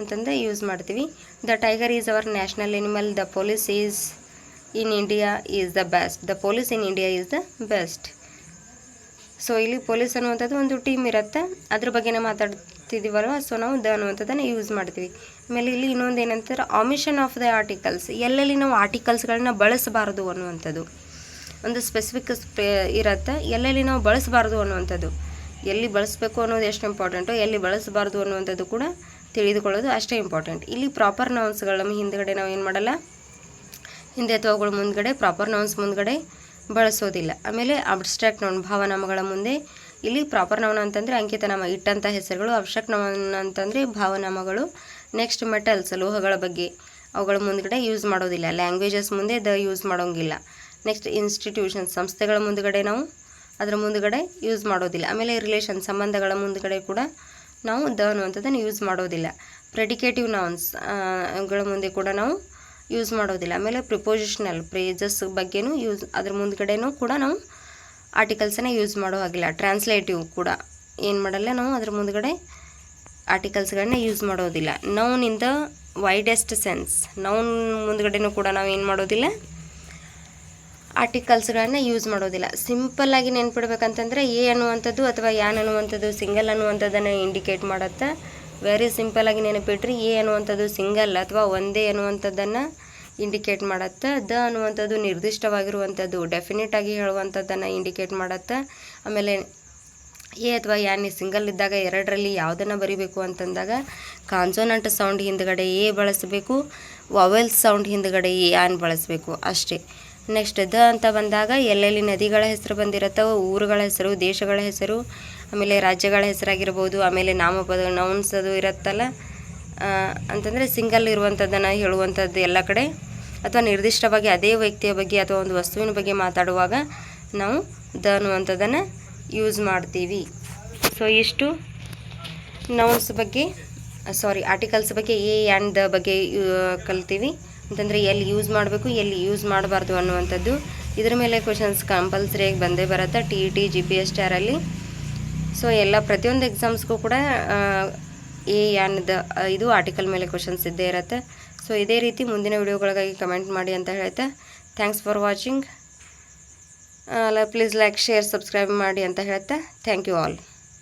ಅಂತಂದು ಯೂಸ್ ಮಾಡ್ತೀವಿ. The tiger is our national animal the police is in India is the best the police in India is the best so ಇಲ್ಲಿ police ಅನ್ನುವಂಥದ್ದು ಒಂದು ಟೀಮ್ ಇರುತ್ತೆ. ಅದ್ರ ಬಗ್ಗೆನೇ ಮಾತಾಡ್ತಿದ್ದೀವಲ್ವ ಸೊ ನಾವು ದ ಅನ್ನುವಂಥದ್ದನ್ನು ಯೂಸ್ ಮಾಡ್ತೀವಿ. ಆಮೇಲೆ ಇಲ್ಲಿ ಇನ್ನೊಂದು ಏನಂತಾರೆ? ಆಮಿಷನ್ ಆಫ್ ದ ಆರ್ಟಿಕಲ್ಸ್ ಎಲ್ಲೆಲ್ಲಿ ನಾವು ಆರ್ಟಿಕಲ್ಸ್ಗಳನ್ನ ಬಳಸಬಾರ್ದು ಅನ್ನುವಂಥದ್ದು. ಒಂದು ಸ್ಪೆಸಿಫಿಕ್ ಸ್ಪೇ ಇರುತ್ತೆ. ಎಲ್ಲೆಲ್ಲಿ ನಾವು ಬಳಸಬಾರ್ದು ಅನ್ನುವಂಥದ್ದು. ಎಲ್ಲಿ ಬಳಸಬೇಕು ಅನ್ನೋದು ಎಷ್ಟು ಇಂಪಾರ್ಟೆಂಟು ಎಲ್ಲಿ ಬಳಸಬಾರ್ದು ಅನ್ನುವಂಥದ್ದು ಕೂಡ ತಿಳಿದುಕೊಳ್ಳೋದು ಅಷ್ಟೇ ಇಂಪಾರ್ಟೆಂಟ್ ಇಲ್ಲಿ ಪ್ರಾಪರ್ ನೌನ್ಸ್ಗಳನ್ನು ಹಿಂದ್ಗಡೆ ನಾವು ಏನು ಮಾಡಲ್ಲ? ಹಿಂದೆ ಅಥವಾ ಅವುಗಳ ಮುಂದ್ಗಡೆ ಪ್ರಾಪರ್ ನೌನ್ಸ್ ಮುಂದ್ಗಡೆ ಬಳಸೋದಿಲ್ಲ. ಆಮೇಲೆ ಅಬ್ಸ್ಟ್ರಾಕ್ಟ್ ನೌನ್ ಭಾವನಾಮಗಳ ಮುಂದೆ. ಇಲ್ಲಿ ಪ್ರಾಪರ್ ನೌನ್ ಅಂತಂದರೆ ಅಂಕಿತನಾಮ ಇಟ್ಟಂಥ ಹೆಸರುಗಳು ಅಬ್ಸ್ಟ್ರಾಕ್ಟ್ ನೌನ್ ಅಂತಂದರೆ ಭಾವನಾಮಗಳು. ನೆಕ್ಸ್ಟ್ ಮೆಟಲ್ಸ್ ಲೋಹಗಳ ಬಗ್ಗೆ. ಅವುಗಳ ಮುಂದ್ಗಡೆ ಯೂಸ್ ಮಾಡೋದಿಲ್ಲ. ಲ್ಯಾಂಗ್ವೇಜಸ್ ಮುಂದೆ ದ ಯೂಸ್ ಮಾಡೋಂಗಿಲ್ಲ. ನೆಕ್ಸ್ಟ್ ಇನ್ಸ್ಟಿಟ್ಯೂಷನ್ ಸಂಸ್ಥೆಗಳ ಮುಂದ್ಗಡೆ ನಾವು. ಅದರ ಮುಂದ್ಗಡೆ ಯೂಸ್ ಮಾಡೋದಿಲ್ಲ. ಆಮೇಲೆ ರಿಲೇಷನ್ ಸಂಬಂಧಗಳ ಮುಂದ್ಗಡೆ ಕೂಡ ನಾವು ದ ಅನ್ನುವಂಥದ್ದನ್ನು ಯೂಸ್ ಮಾಡೋದಿಲ್ಲ. ಪ್ರೆಡಿಕೇಟಿವ್ ನೌನ್ಸ್ಗಳ ಮುಂದೆ ಕೂಡ ನಾವು ಯೂಸ್ ಮಾಡೋದಿಲ್ಲ. ಆಮೇಲೆ ಪ್ರಿಪೋಸಿಷನಲ್ ಪ್ರೇಜಸ್ ಬಗ್ಗೆನೂ ಯೂಸ್ ಅದ್ರ ಮುಂದ್ಗಡೆನೂ ಕೂಡ ನಾವು ಆರ್ಟಿಕಲ್ಸನ್ನು ಯೂಸ್ ಮಾಡೋ ಹಾಗಿಲ್ಲ. ಟ್ರಾನ್ಸ್ಲೇಟಿವ್ ಕೂಡ ಏನು ಮಾಡಲ್ಲ ನಾವು ಅದ್ರ ಮುಂದ್ಗಡೆ ಆರ್ಟಿಕಲ್ಸ್ಗಳನ್ನ ಯೂಸ್ ಮಾಡೋದಿಲ್ಲ. Noun in the widest sense noun ಮುಂದ್ಗಡೆನೂ ಕೂಡ ನಾವು ಏನು ಮಾಡೋದಿಲ್ಲ. ಆರ್ಟಿಕಲ್ಸ್ಗಳನ್ನ ಯೂಸ್ ಮಾಡೋದಿಲ್ಲ. ಸಿಂಪಲ್ಲಾಗಿ ನೆನ್ಪಿಡ್ಬೇಕಂತಂದ್ರೆ ಎ ಅನ್ನುವಂಥದ್ದು ಅಥವಾ ಯಾನ್ ಅನ್ನುವಂಥದ್ದು ಸಿಂಗಲ್ ಅನ್ನುವಂಥದ್ದನ್ನು ಇಂಡಿಕೇಟ್ ಮಾಡುತ್ತೆ. ವೆರಿ ಸಿಂಪಲ್ಲಾಗಿ ನೆನಪಿಟ್ರಿ ಎ ಅನ್ನುವಂಥದ್ದು ಸಿಂಗಲ್ ಅಥವಾ ಒಂದೇ ಅನ್ನುವಂಥದ್ದನ್ನು ಇಂಡಿಕೇಟ್ ಮಾಡುತ್ತೆ. ದ ಅನ್ನುವಂಥದ್ದು ನಿರ್ದಿಷ್ಟವಾಗಿರುವಂಥದ್ದು ಡೆಫಿನೆಟ್ ಆಗಿ ಹೇಳುವಂಥದ್ದನ್ನು ಇಂಡಿಕೇಟ್ ಮಾಡುತ್ತೆ. ಆಮೇಲೆ ಎ ಅಥವಾ ಯಾನ್ ಸಿಂಗಲ್ ಇದ್ದಾಗ ಎರಡರಲ್ಲಿ ಯಾವುದನ್ನು ಬರಿಬೇಕು ಅಂತಂದಾಗ ಕಾನ್ಸೋನಂಟ್ ಸೌಂಡ್ ಹಿಂದ್ಗಡೆ ಎ ಬಳಸಬೇಕು ವವೆಲ್ ಸೌಂಡ್ ಹಿಂದ್ಗಡೆ ಯಾನ್ ಬಳಸಬೇಕು ಅಷ್ಟೇ. ನೆಕ್ಸ್ಟ್ ದ ಅಂತ ಬಂದಾಗ ಎಲ್ಲೆಲ್ಲಿ ನದಿಗಳ ಹೆಸರು ಬಂದಿರುತ್ತವೋ ಊರುಗಳ ಹೆಸರು, ದೇಶಗಳ ಹೆಸರು, ಆಮೇಲೆ ರಾಜ್ಯಗಳ ಹೆಸರಾಗಿರ್ಬೋದು, ಆಮೇಲೆ ನಾಮಪದ ನೌನ್ಸ್ ಅದು ಇರುತ್ತಲ್ಲ ಅಂತಂದರೆ ಸಿಂಗಲ್ ಇರುವಂಥದ್ದನ್ನು ಹೇಳುವಂಥದ್ದು ಎಲ್ಲ ಕಡೆ. ಅಥವಾ ನಿರ್ದಿಷ್ಟವಾಗಿ ಅದೇ ವ್ಯಕ್ತಿಯ ಬಗ್ಗೆ ಅಥವಾ ಒಂದು ವಸ್ತುವಿನ ಬಗ್ಗೆ ಮಾತಾಡುವಾಗ ನಾವು ದ ಅನ್ನುವಂಥದ್ದನ್ನು ಯೂಸ್ ಮಾಡ್ತೀವಿ. ಸೊ ಇಷ್ಟು ನೌನ್ಸ್ ಬಗ್ಗೆ ಸಾರಿ ಆರ್ಟಿಕಲ್ಸ್ ಬಗ್ಗೆ ಎ ಆ್ಯಂಡ್ ದ ಬಗ್ಗೆ ಕಲ್ತೀವಿ. ಅಂತಂದರೆ ಎಲ್ಲಿ ಯೂಸ್ ಮಾಡಬೇಕು, ಎಲ್ಲಿ ಯೂಸ್ ಮಾಡಬಾರ್ದು ಅನ್ನುವಂಥದ್ದು. ಇದ್ರ ಮೇಲೆ ಕ್ವಶನ್ಸ್ ಕಂಪಲ್ಸರಿಯಾಗಿ ಬಂದೇ ಬರುತ್ತೆ T E T G P S ಟಾರಲ್ಲಿ so ಎಲ್ಲ ಪ್ರತಿಯೊಂದು ಎಕ್ಸಾಮ್ಸ್ಗೂ ಕೂಡ ಎ ಆ್ಯಂಡ್ ದ ಇದು ಆರ್ಟಿಕಲ್ ಮೇಲೆ ಕ್ವಶನ್ಸ್ ಇದ್ದೇ ಇರುತ್ತೆ. ಸೊ ಇದೇ ರೀತಿ ಮುಂದಿನ ವಿಡಿಯೋಗಳಿಗಾಗಿ ಕಮೆಂಟ್ ಮಾಡಿ ಅಂತ ಹೇಳ್ತಾ. Thanks for watching please like share subscribe ಮಾಡಿ ಅಂತ ಹೇಳ್ತಾ. Thank you all